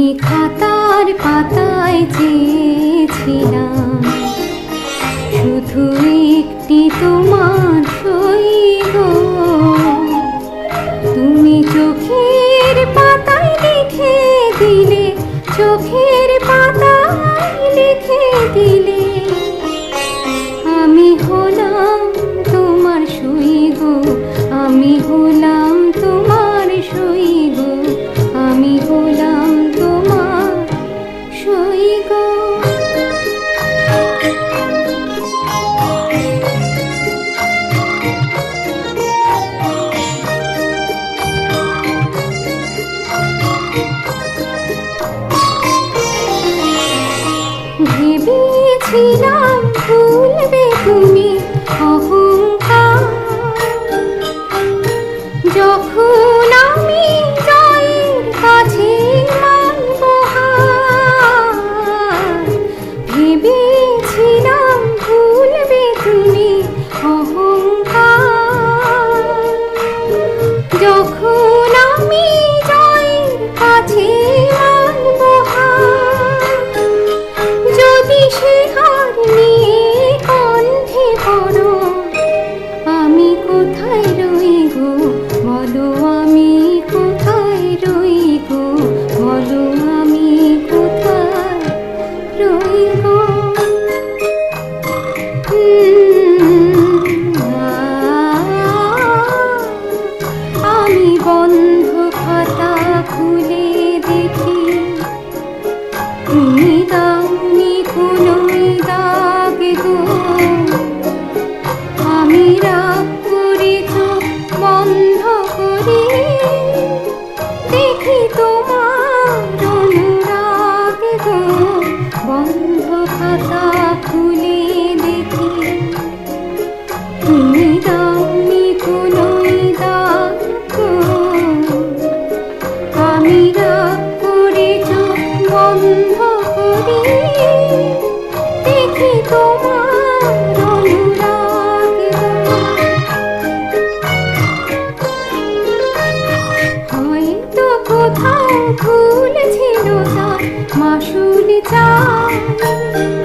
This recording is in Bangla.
আমি খাতার পাতায় চেয়েছিলাম। শুধু একটি তুমি ভেবেছিলাম ভুলবে তুমি। time.